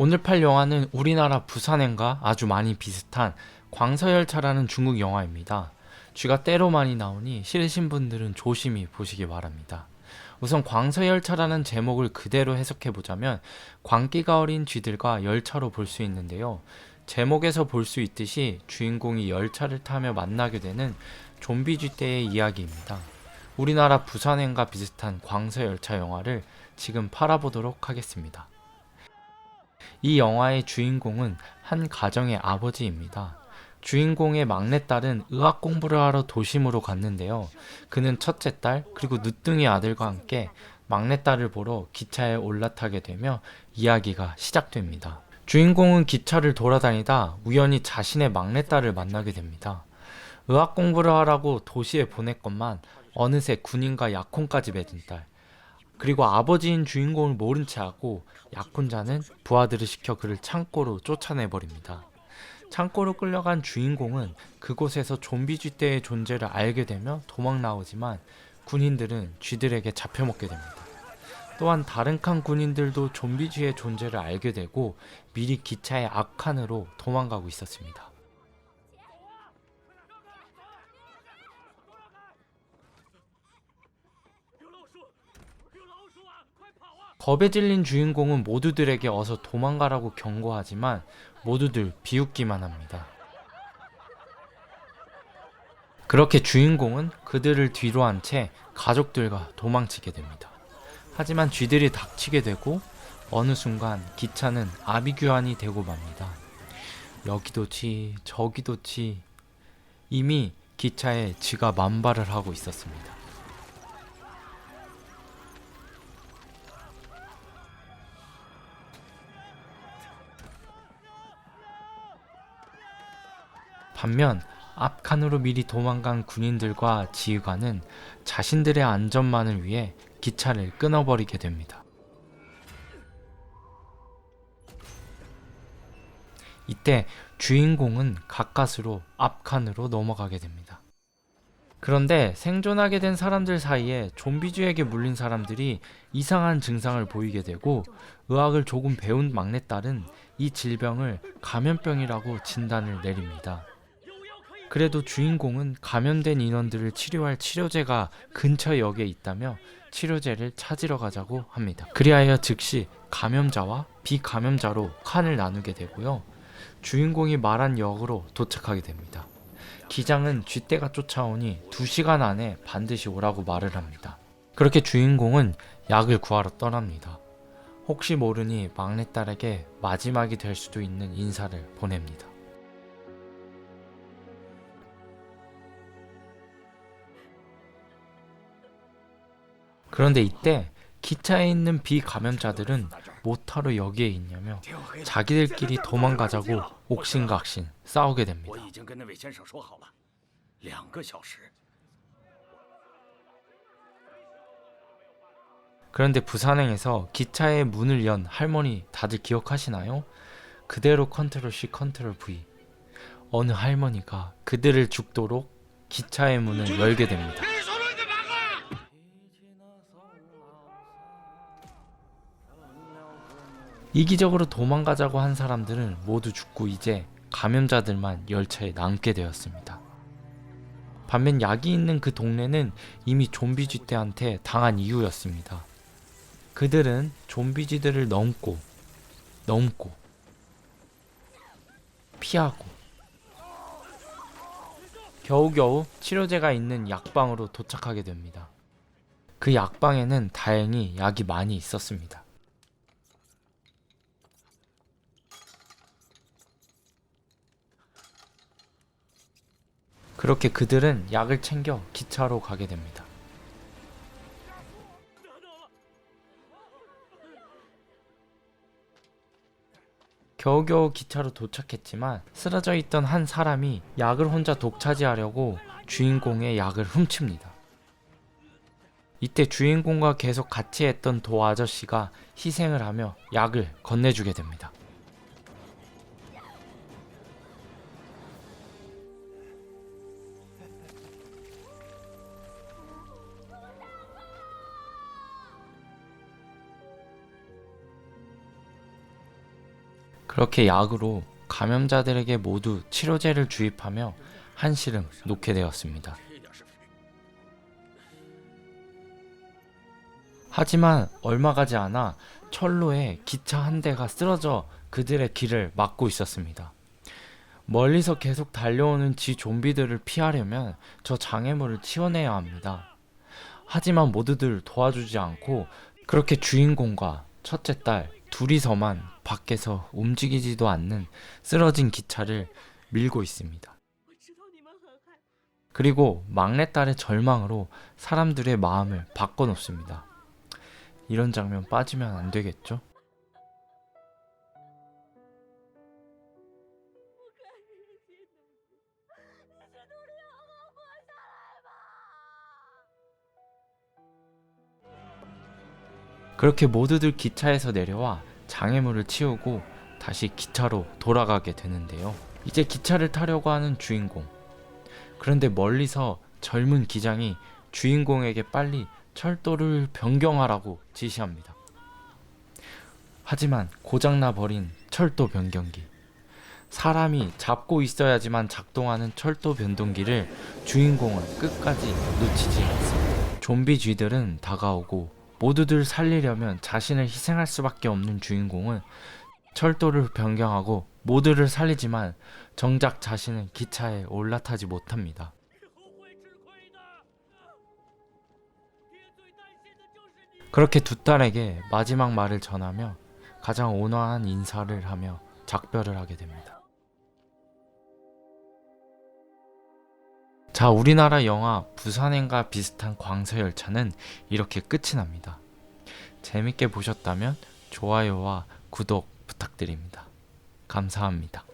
오늘 팔 영화는 우리나라 부산행과 아주 많이 비슷한 광서열차라는 중국 영화입니다. 쥐가 때로 많이 나오니 싫으신 분들은 조심히 보시기 바랍니다. 우선 광서열차라는 제목을 그대로 해석해 보자면 광기가 어린 쥐들과 열차로 볼 수 있는데요. 제목에서 볼 수 있듯이 주인공이 열차를 타며 만나게 되는 좀비 쥐떼의 이야기입니다. 우리나라 부산행과 비슷한 광서열차 영화를 지금 팔아보도록 하겠습니다. 이 영화의 주인공은 한 가정의 아버지입니다. 주인공의 막내딸은 의학 공부를 하러 도심으로 갔는데요. 그는 첫째 딸, 그리고 늦둥이 아들과 함께 막내딸을 보러 기차에 올라타게 되며 이야기가 시작됩니다. 주인공은 기차를 돌아다니다 우연히 자신의 막내딸을 만나게 됩니다. 의학 공부를 하라고 도시에 보냈건만 어느새 군인과 약혼까지 맺은 딸. 그리고 아버지인 주인공을 모른 채 하고 약혼자는 부하들을 시켜 그를 창고로 쫓아내버립니다. 창고로 끌려간 주인공은 그곳에서 좀비 쥐떼의 존재를 알게 되며 도망 나오지만 군인들은 쥐들에게 잡혀먹게 됩니다. 또한 다른 칸 군인들도 좀비 쥐의 존재를 알게 되고 미리 기차의 앞칸으로 도망가고 있었습니다. 겁에 질린 주인공은 모두들에게 어서 도망가라고 경고하지만 모두들 비웃기만 합니다. 그렇게 주인공은 그들을 뒤로 한 채 가족들과 도망치게 됩니다. 하지만 쥐들이 닥치게 되고 어느 순간 기차는 아비규환이 되고 맙니다. 여기도 쥐, 저기도 쥐. 이미 기차에 쥐가 만발을 하고 있었습니다. 반면 앞칸으로 미리 도망간 군인들과 지휘관은 자신들의 안전만을 위해 기차를 끊어버리게 됩니다. 이때 주인공은 가까스로 앞칸으로 넘어가게 됩니다. 그런데 생존하게 된 사람들 사이에 좀비쥐에게 물린 사람들이 이상한 증상을 보이게 되고 의학을 조금 배운 막내딸은 이 질병을 감염병이라고 진단을 내립니다. 그래도 주인공은 감염된 인원들을 치료할 치료제가 근처 역에 있다며 치료제를 찾으러 가자고 합니다. 그리하여 즉시 감염자와 비감염자로 칸을 나누게 되고요. 주인공이 말한 역으로 도착하게 됩니다. 기장은 쥐떼가 쫓아오니 2시간 안에 반드시 오라고 말을 합니다. 그렇게 주인공은 약을 구하러 떠납니다. 혹시 모르니 막내딸에게 마지막이 될 수도 있는 인사를 보냅니다. 그런데 이때 기차에 있는 비감염자들은 모타로 여기에 있냐며 자기들끼리 도망가자고 옥신각신 싸우게 됩니다. 그런데 부산행에서 기차의 문을 연 할머니 다들 기억하시나요? 그대로 컨트롤 C 컨트롤 V 어느 할머니가 그들을 죽도록 기차의 문을 열게 됩니다. 이기적으로 도망가자고 한 사람들은 모두 죽고 이제 감염자들만 열차에 남게 되었습니다. 반면 약이 있는 그 동네는 이미 좀비 쥐떼한테 당한 이유였습니다. 그들은 좀비 쥐들을 넘고 넘고 피하고 겨우겨우 치료제가 있는 약방으로 도착하게 됩니다. 그 약방에는 다행히 약이 많이 있었습니다. 그렇게 그들은 약을 챙겨 기차로 가게 됩니다. 겨우겨우 기차로 도착했지만 쓰러져 있던 한 사람이 약을 혼자 독차지하려고 주인공의 약을 훔칩니다. 이때 주인공과 계속 같이 했던 도 아저씨가 희생을 하며 약을 건네주게 됩니다. 그렇게 약으로 감염자들에게 모두 치료제를 주입하며 한시름 놓게 되었습니다. 하지만 얼마 가지 않아 철로에 기차 한 대가 쓰러져 그들의 길을 막고 있었습니다. 멀리서 계속 달려오는 지 좀비들을 피하려면 저 장애물을 치워내야 합니다. 하지만 모두들 도와주지 않고 그렇게 주인공과 첫째 딸 둘이서만 밖에서 움직이지도 않는 쓰러진 기차를 밀고 있습니다. 그리고 막내딸의 절망으로 사람들의 마음을 바꿔놓습니다. 이런 장면 빠지면 안 되겠죠? 그렇게 모두들 기차에서 내려와 장애물을 치우고 다시 기차로 돌아가게 되는데요. 이제 기차를 타려고 하는 주인공. 그런데 멀리서 젊은 기장이 주인공에게 빨리 철도를 변경하라고 지시합니다. 하지만 고장나 버린 철도 변경기. 사람이 잡고 있어야지만 작동하는 철도 변동기를 주인공은 끝까지 놓치지 않습니다. 좀비 쥐들은 다가오고 모두들 살리려면 자신을 희생할 수밖에 없는 주인공은 철도를 변경하고 모두를 살리지만 정작 자신은 기차에 올라타지 못합니다. 그렇게 두 딸에게 마지막 말을 전하며 가장 온화한 인사를 하며 작별을 하게 됩니다. 자, 우리나라 영화 부산행과 비슷한 광서열차는 이렇게 끝이 납니다. 재밌게 보셨다면 좋아요와 구독 부탁드립니다. 감사합니다.